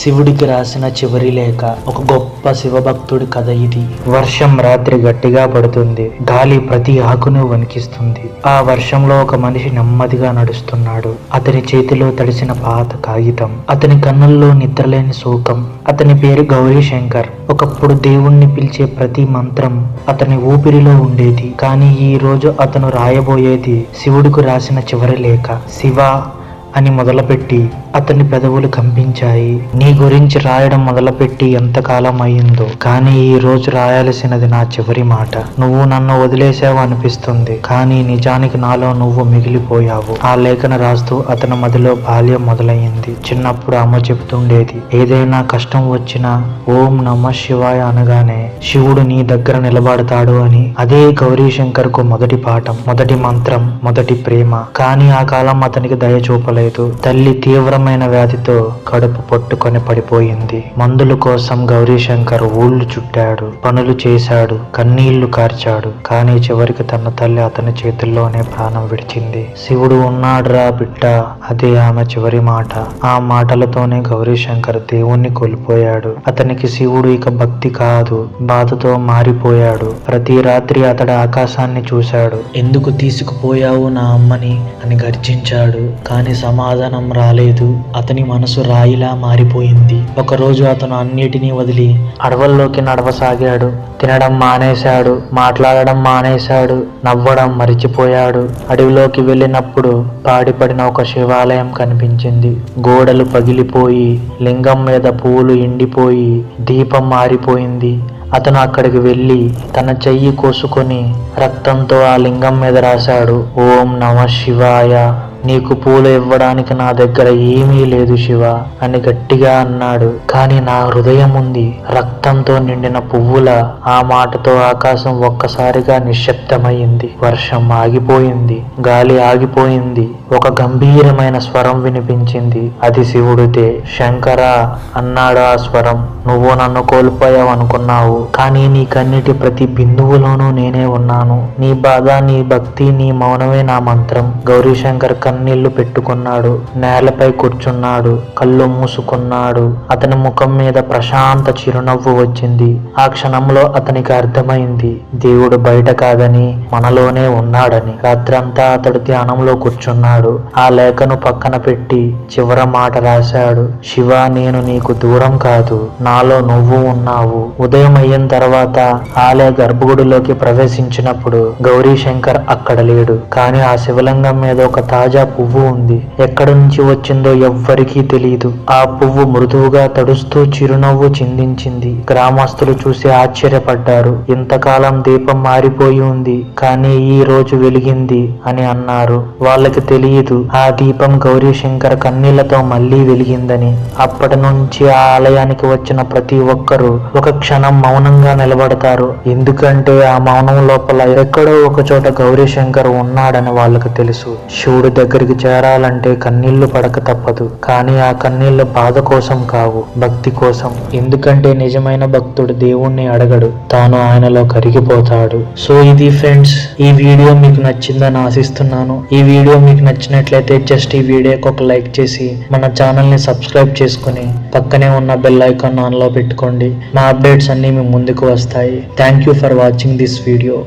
శివుడికి రాసిన చివరి లేఖ ఒక గొప్ప శివభక్తుడి కథ ఇది. వర్షం రాత్రి గట్టిగా పడుతుంది గాలి ప్రతి ఆకును వణికిస్తుంది. ఆ వర్షంలో ఒక మనిషి నెమ్మదిగా నడుస్తున్నాడు. అతని చేతిలో తడిసిన పాత కాగితం అతని కన్నుల్లో నిద్రలేని శోకం అతని పేరు గౌరీ శంకర్ ఒకప్పుడు దేవుణ్ణి పిలిచే ప్రతి మంత్రం అతని ఊపిరిలో ఉండేది. కానీ ఈ రోజు అతను రాయబోయేది శివుడికి రాసిన చివరి లేఖ శివ అని మొదలుపెట్టి అతని పెదవులు కంపించాయి. నీ గురించి రాయడం మొదలుపెట్టి ఎంతకాలం అయిందో కానీ ఈ రోజు రాయాల్సినది నా చివరి మాట. నువ్వు నన్ను వదిలేసావు అనిపిస్తుంది కానీ నిజానికి నాలో నువ్వు మిగిలిపోయావు. ఆ లేఖన రాస్తూ అతని మదిలో బాల్యం మొదలయ్యింది. చిన్నప్పుడు అమ్మ చెప్తుండేది ఏదైనా కష్టం వచ్చినా ఓం నమ శివాయ అనగానే శివుడు నీ దగ్గర నిలబడతాడు అని. అదే గౌరీ శంకర్కు మొదటి పాఠం మొదటి మంత్రం మొదటి ప్రేమ. కానీ ఆ కాలం అతనికి దయ చూపలేదు. తల్లి తీవ్రమైన వ్యాధితో కడుపు పట్టుకొని పడిపోయింది. మందుల కోసం గౌరీశంకర్ ఊళ్ళు చుట్టాడు. పనులు చేశాడు. కన్నీళ్ళు కార్చాడు. కానీ చివరికి తన తల్లి అతని చేతుల్లోనే ప్రాణం విడిచింది. శివుడు ఉన్నాడురా బిడ్డ. అదే ఆమె చివరి మాట. ఆ మాటలతోనే గౌరీశంకర్ దేవుణ్ణి కోల్పోయాడు. అతనికి శివుడు ఇక భక్తి కాదు. బాధతో మారిపోయాడు. ప్రతి రాత్రి అతడు ఆకాశాన్ని చూశాడు. ఎందుకు తీసుకుపోయావు నా అమ్మని? అని గర్జించాడు. కానీ సమాధానం రాలేదు. అతని మనసు రాయిలా మారిపోయింది. ఒకరోజు అతను అన్నిటినీ వదిలి అడవుల్లోకి నడవసాగాడు. తినడం మానేశాడు. మాట్లాడడం మానేశాడు. నవ్వడం మరిచిపోయాడు. అడవిలోకి వెళ్ళినప్పుడు పాడిపడిన ఒక శివాలయం కనిపించింది. గోడలు పగిలిపోయి లింగం మీద పూలు ఎండిపోయి దీపం మారిపోయింది. అతను అక్కడికి వెళ్ళి తన చెయ్యి కోసుకొని రక్తంతో ఆ లింగం మీద రాశాడు. ఓం నమ శివాయ. నీకు పూలు ఇవ్వడానికి నా దగ్గర ఏమీ లేదు శివ అని గట్టిగా అన్నాడు. కానీ నా హృదయం ఉంది. రక్తంతో నిండిన పువ్వుల ఆ మాటతో ఆకాశం ఒక్కసారిగా నిశ్శబ్దమైంది వర్షం ఆగిపోయింది. గాలి ఆగిపోయింది. ఒక గంభీరమైన స్వరం వినిపించింది. అది శివుడితే శంకర అన్నాడు ఆ స్వరం. నువ్వు నన్ను కోల్పోయావు అనుకున్నావు కానీ నీ కన్నిటి ప్రతి బిందువులోనూ నేనే ఉన్నాను. నీ బాధ నీ భక్తి నీ మౌనమే నా మంత్రం. గౌరీశంకర్ కన్నీళ్ళు పెట్టుకున్నాడు. నేలపై కూర్చున్నాడు. కళ్ళు మూసుకున్నాడు. అతని ముఖం మీద ప్రశాంత చిరునవ్వు వచ్చింది. ఆ క్షణంలో అతనికి అర్థమైంది దేవుడు బయట కాదని మనలోనే ఉన్నాడని. రాత్రంతా అతడు ధ్యానంలో కూర్చున్నాడు. ఆ లేఖను పక్కన పెట్టి చివర మాట రాశాడు. శివ నేను నీకు దూరం కాదు. నాలో నువ్వు ఉన్నావు. ఉదయం అయిన తర్వాత ఆలయ గర్భగుడిలోకి ప్రవేశించినప్పుడు గౌరీ శంకర్ అక్కడ లేడు. కానీ ఆ శివలింగం మీద ఒక తాజా పువ్వు ఉంది. ఎక్కడి నుంచి వచ్చిందో ఎవ్వరికీ తెలియదు ఆ పువ్వు మృదువుగా తడుస్తూ చిరునవ్వు చిందించింది. గ్రామస్తులు చూసి ఆశ్చర్యపడ్డారు. ఇంతకాలం దీపం మారిపోయి ఉంది. కానీ ఈ రోజు వెలిగింది అని అన్నారు. వాళ్ళకి తెలియదు ఆ దీపం గౌరీ శంకర్ కన్నీళ్ళతో మళ్ళీ వెలిగిందని. అప్పటి నుంచి ఆ ఆలయానికి వచ్చిన ప్రతి ఒక్కరూ ఒక క్షణం మౌనంగా నిలబడతారు. ఎందుకంటే ఆ మౌనం లోపల ఎక్కడో ఒక చోట గౌరీ శంకర్ ఉన్నాడని వాళ్ళకి తెలుసు. శివుడి దగ్గరికి చేరాలంటే కన్నీళ్ళు పడక తప్పదు. కానీ ఆ కన్నీళ్ళు బాధ కోసం కావు భక్తి కోసం. ఎందుకంటే నిజమైన భక్తుడు దేవుణ్ణి అడగడు తాను ఆయనలో కరిగిపోతాడు సో ఇది ఫ్రెండ్స్ ఈ వీడియో మీకు నచ్చిందని ఆశిస్తున్నాను. ఈ వీడియో మీకు నచ్చినట్లయితే జస్ట్ ఈ వీడియోకి ఒక లైక్ చేసి మన ఛానల్ని సబ్స్క్రైబ్ చేసుకుని పక్కనే ఉన్న బెల్ ఐకాన్ ఆన్లో పెట్టుకోండి. మా అప్డేట్స్ అన్ని మీ ముందుకు వస్తాయి. Thank you for watching this video.